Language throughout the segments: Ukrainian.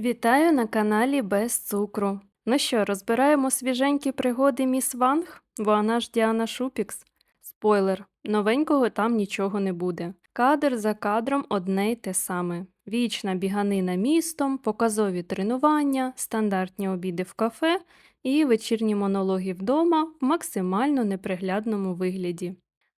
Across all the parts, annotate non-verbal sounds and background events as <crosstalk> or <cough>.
Вітаю на каналі Без цукру. Ну що, розбираємо свіженькі пригоди міс Ванг? Вона ж Діана Шупікс. Спойлер, новенького там нічого не буде. Кадр за кадром одне й те саме. Вічна біганина містом, показові тренування, стандартні обіди в кафе і вечірні монологи вдома в максимально неприглядному вигляді.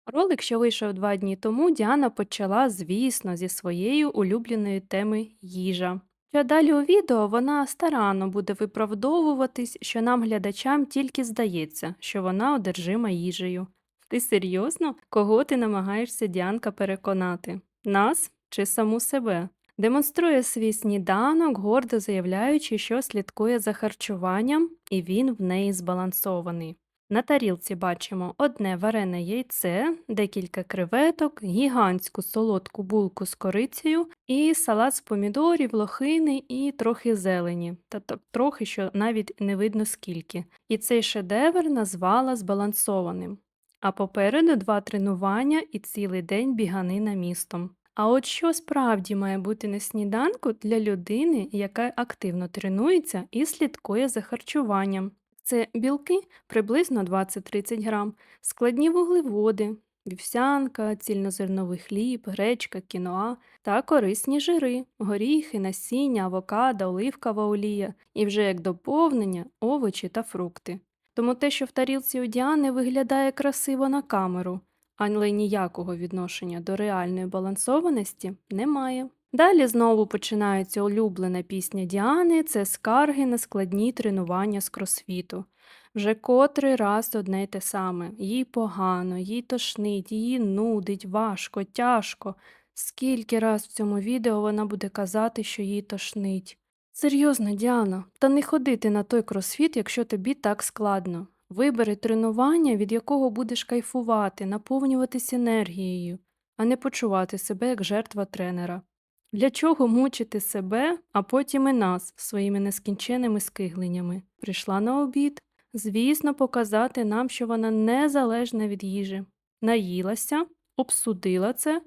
Ролик, що вийшов два дні тому, Діана почала, звісно, зі своєї улюбленої теми їжа. Що далі у відео вона старанно буде виправдовуватись, що нам, глядачам, тільки здається, що вона одержима їжею. Ти серйозно? Кого ти намагаєшся, Діанка, переконати? Нас чи саму себе? Демонструє свій сніданок, гордо заявляючи, що слідкує за харчуванням, і він в неї збалансований. На тарілці бачимо одне варене яйце, декілька креветок, гігантську солодку булку з корицею і салат з помідорів, лохини і трохи зелені, та трохи, що навіть не видно скільки. І цей шедевр назвала збалансованим. А попереду два тренування і цілий день біганина містом. А от що справді має бути на сніданку для людини, яка активно тренується і слідкує за харчуванням? Це білки приблизно 20-30 грам, складні вуглеводи, вівсянка, цільнозерновий хліб, гречка, кіноа та корисні жири, горіхи, насіння, авокадо, оливкова олія і вже як доповнення овочі та фрукти. Тому те, що в тарілці у Діани виглядає красиво на камеру, але ніякого відношення до реальної балансованості немає. Далі знову починається улюблена пісня Діани це скарги на складні тренування з кросфіту. Вже котрий раз одне й те саме. Їй погано, їй тошнить, її нудить, важко, тяжко. Скільки раз в цьому відео вона буде казати, що їй тошнить. Серйозно, Діана, та не ходити на той кросфіт, якщо тобі так складно. Вибери тренування, від якого будеш кайфувати, наповнюватись енергією, а не почувати себе як жертва тренера. Для чого мучити себе, а потім і нас своїми нескінченими скигленнями? Прийшла на обід, звісно, показати нам, що вона незалежна від їжі. Наїлася, обсудила це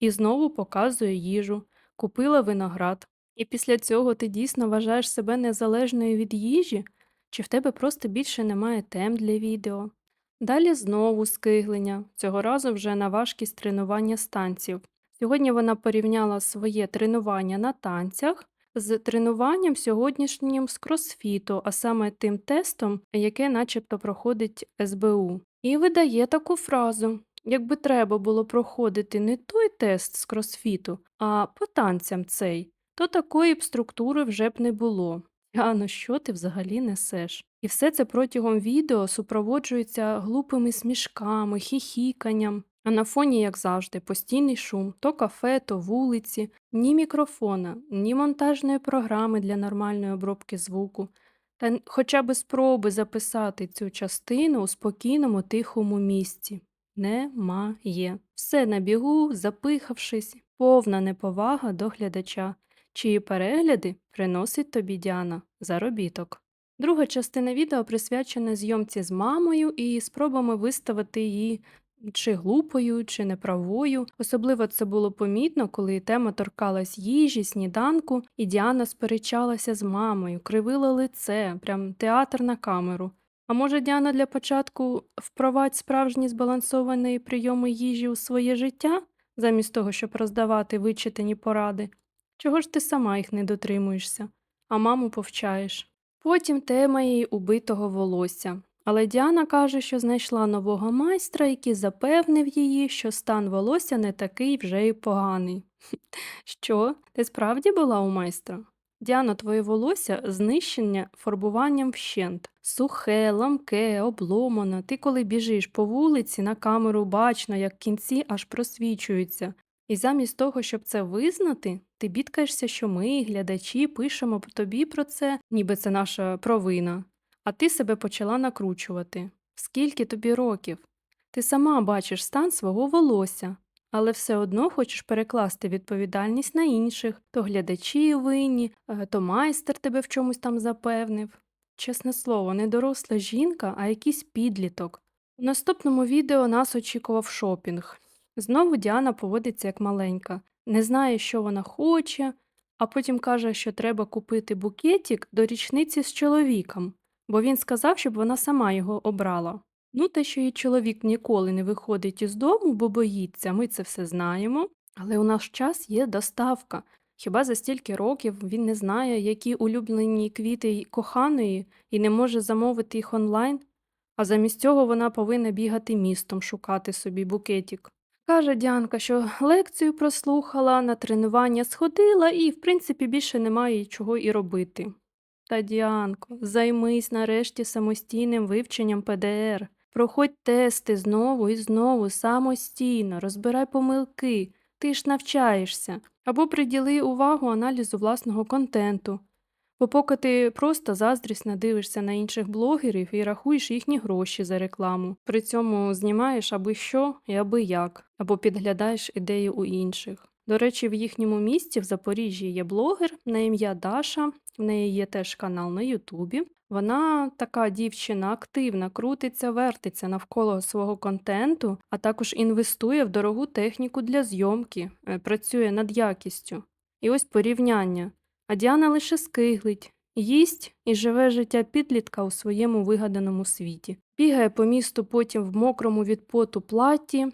і знову показує їжу, купила виноград. І після цього ти дійсно вважаєш себе незалежною від їжі, чи в тебе просто більше немає тем для відео? Далі знову скиглення, цього разу вже на важкість тренування станців. Сьогодні вона порівняла своє тренування на танцях з тренуванням сьогоднішнім з кросфіту, а саме тим тестом, яке начебто проходить СБУ. І видає таку фразу: якби треба було проходити не той тест з кросфіту, а по танцям цей, то такої б структури вже б не було. Яно, що ти взагалі несеш? І все це протягом відео супроводжується глупими смішками, хіхіканням. А на фоні, як завжди, постійний шум, то кафе, то вулиці, ні мікрофона, ні монтажної програми для нормальної обробки звуку, та хоча б спроби записати цю частину у спокійному тихому місці. Немає. Все на бігу, запихавшись, повна неповага до глядача, чиї перегляди приносить тобі Діана заробіток. Друга частина відео присвячена зйомці з мамою і спробами виставити її чи глупою, чи неправою. Особливо це було помітно, коли тема торкалась їжі, сніданку, і Діана сперечалася з мамою, кривила лице, прям театр на камеру. А може, Діана для початку впровадь справжні збалансовані прийоми їжі у своє життя, замість того, щоб роздавати вичитані поради? Чого ж ти сама їх не дотримуєшся, а маму повчаєш? Потім тема її убитого волосся. Але Діана каже, що знайшла нового майстра, який запевнив її, що стан волосся не такий вже й поганий. <laughs> Що? Ти справді була у майстра? Діано, твоє волосся знищення фарбуванням вщент. Сухе, ламке, обломане. Ти коли біжиш по вулиці, на камеру бачно, як кінці аж просвічуються. І замість того, щоб це визнати, ти бідкаєшся, що ми, глядачі, пишемо тобі про це, ніби це наша провина. А ти себе почала накручувати. Скільки тобі років? Ти сама бачиш стан свого волосся, але все одно хочеш перекласти відповідальність на інших, то глядачі винні, е, то майстер тебе в чомусь там запевнив. Чесне слово, не доросла жінка, а якийсь підліток. У наступному відео нас очікував шопінг. Знову Діана поводиться як маленька, не знає, що вона хоче, а потім каже, що треба купити букетик до річниці з чоловіком, бо він сказав, щоб вона сама його обрала. Ну, те, що її чоловік ніколи не виходить із дому, бо боїться, ми це все знаємо. Але у наш час є доставка. Хіба за стільки років він не знає, які улюблені квіти коханої, і не може замовити їх онлайн? А замість цього вона повинна бігати містом, шукати собі букетик. Каже Діанка, що лекцію прослухала, на тренування сходила і, в принципі, більше немає чого і робити. Та, Діанко, займись нарешті самостійним вивченням ПДР. Проходь тести знову і знову самостійно, розбирай помилки, ти ж навчаєшся, або приділи увагу аналізу власного контенту. Бо поки ти просто заздрісно дивишся на інших блогерів і рахуєш їхні гроші за рекламу, при цьому знімаєш аби що і аби як, або підглядаєш ідеї у інших. До речі, в їхньому місті в Запоріжжі є блогер на ім'я Даша, в неї є теж канал на Ютубі. Вона така дівчина активна, крутиться, вертиться навколо свого контенту, а також інвестує в дорогу техніку для зйомки, е, працює над якістю. І ось порівняння. А Діана лише скиглить, їсть і живе життя підлітка у своєму вигаданому світі. Бігає по місту потім в мокрому від поту платті,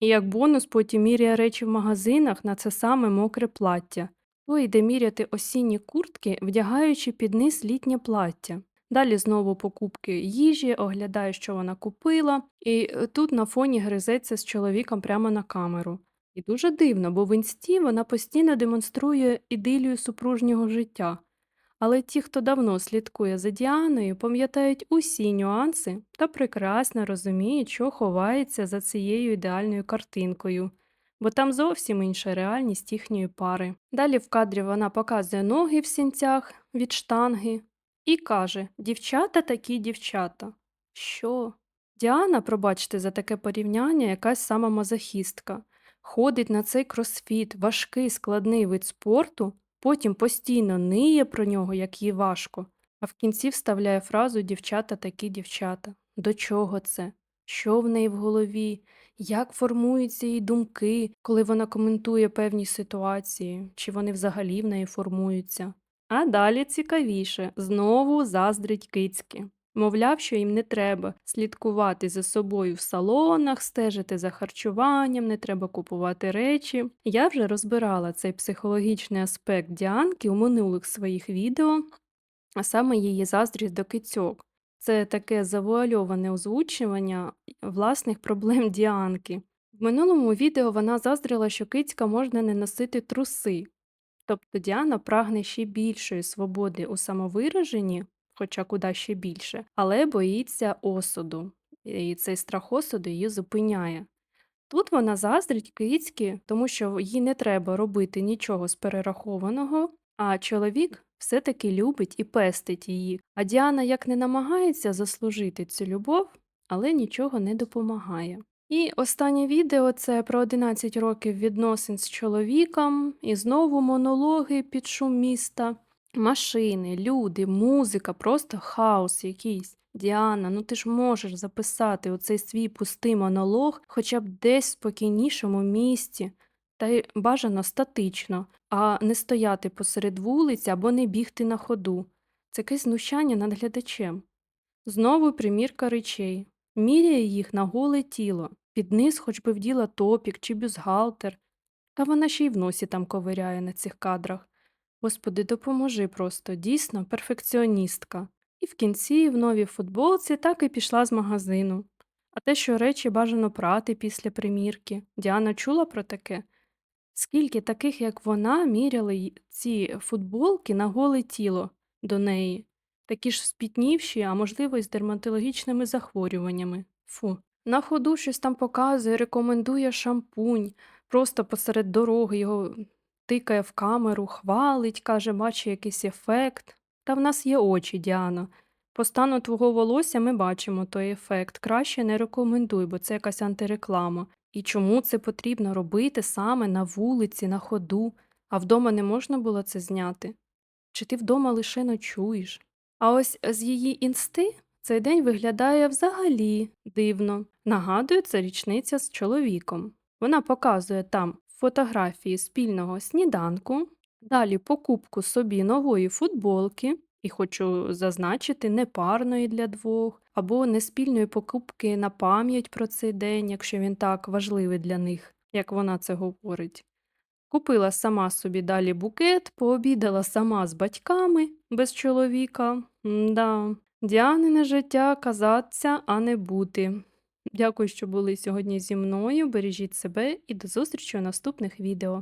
і як бонус потім міряє речі в магазинах на це саме мокре плаття. То йде міряти осінні куртки, вдягаючи під низ літнє плаття. Далі знову покупки їжі, оглядає, що вона купила, і е, тут на фоні гризеться з чоловіком прямо на камеру. І дуже дивно, бо в інсті вона постійно демонструє ідилію супружнього життя. Але ті, хто давно слідкує за Діаною, пам'ятають усі нюанси та прекрасно розуміють, що ховається за цією ідеальною картинкою, бо там зовсім інша реальність їхньої пари. Далі в кадрі вона показує ноги в сінцях від штанги і каже: Дівчата такі дівчата. Що? Діана, пробачте за таке порівняння, якась сама мазохістка ходить на цей кросфіт, важкий складний вид спорту, потім постійно ниє про нього, як їй важко, а в кінці вставляє фразу дівчата такі дівчата. До чого це? Що в неї в голові? Як формуються її думки, коли вона коментує певні ситуації, чи вони взагалі в неї формуються? А далі цікавіше знову заздрить кицьки. Мовляв, що їм не треба слідкувати за собою в салонах, стежити за харчуванням, не треба купувати речі. Я вже розбирала цей психологічний аспект Діанки у минулих своїх відео, а саме її заздрість до кицьок. Це таке завуальоване озвучування власних проблем Діанки. В минулому відео вона заздрила, що кицька можна не носити труси. Тобто Діана прагне ще більшої свободи у самовираженні, хоча куди ще більше, але боїться осуду, і цей страх осуду її зупиняє. Тут вона заздрить кицьки, тому що їй не треба робити нічого з перерахованого, а чоловік все-таки любить і пестить її. А Діана як не намагається заслужити цю любов, але нічого не допомагає. І останнє відео це про 11 років відносин з чоловіком, і знову монологи під шум міста. Машини, люди, музика, просто хаос якийсь. Діана, ну ти ж можеш записати оцей свій пустий монолог хоча б десь в спокійнішому місці, та й бажано статично, а не стояти посеред вулиці або не бігти на ходу. Це якесь знущання над глядачем. Знову примірка речей. Міряє їх на голе тіло, під низ хоч би вділа топік чи бюстгальтер. Та вона ще й в носі там ковиряє на цих кадрах. Господи, допоможи просто, дійсно, перфекціоністка. І в кінці, в новій футболці, так і пішла з магазину. А те, що речі бажано прати після примірки. Діана чула про таке? Скільки таких, як вона, міряли й- ці футболки на голе тіло до неї, такі ж спітнівші, а можливо, й з дерматологічними захворюваннями. Фу. На ходу щось там показує, рекомендує шампунь, просто посеред дороги його тикає в камеру, хвалить, каже, бачу якийсь ефект. Та в нас є очі, Діано. По стану твого волосся ми бачимо той ефект. Краще не рекомендуй, бо це якась антиреклама. І чому це потрібно робити саме на вулиці, на ходу, а вдома не можна було це зняти? Чи ти вдома лише ночуєш? А ось з її інсти цей день виглядає взагалі дивно. Нагадує, це річниця з чоловіком. Вона показує там фотографії спільного сніданку, Далі покупку собі нової футболки, і хочу зазначити, не парної для двох, або не спільної покупки на пам'ять про цей день, якщо він так важливий для них, як вона це говорить. Купила сама собі далі букет, пообідала сама з батьками без чоловіка. Да. Діанине життя казаться, а не бути. Дякую, що були сьогодні зі мною. Бережіть себе і до зустрічі у наступних відео.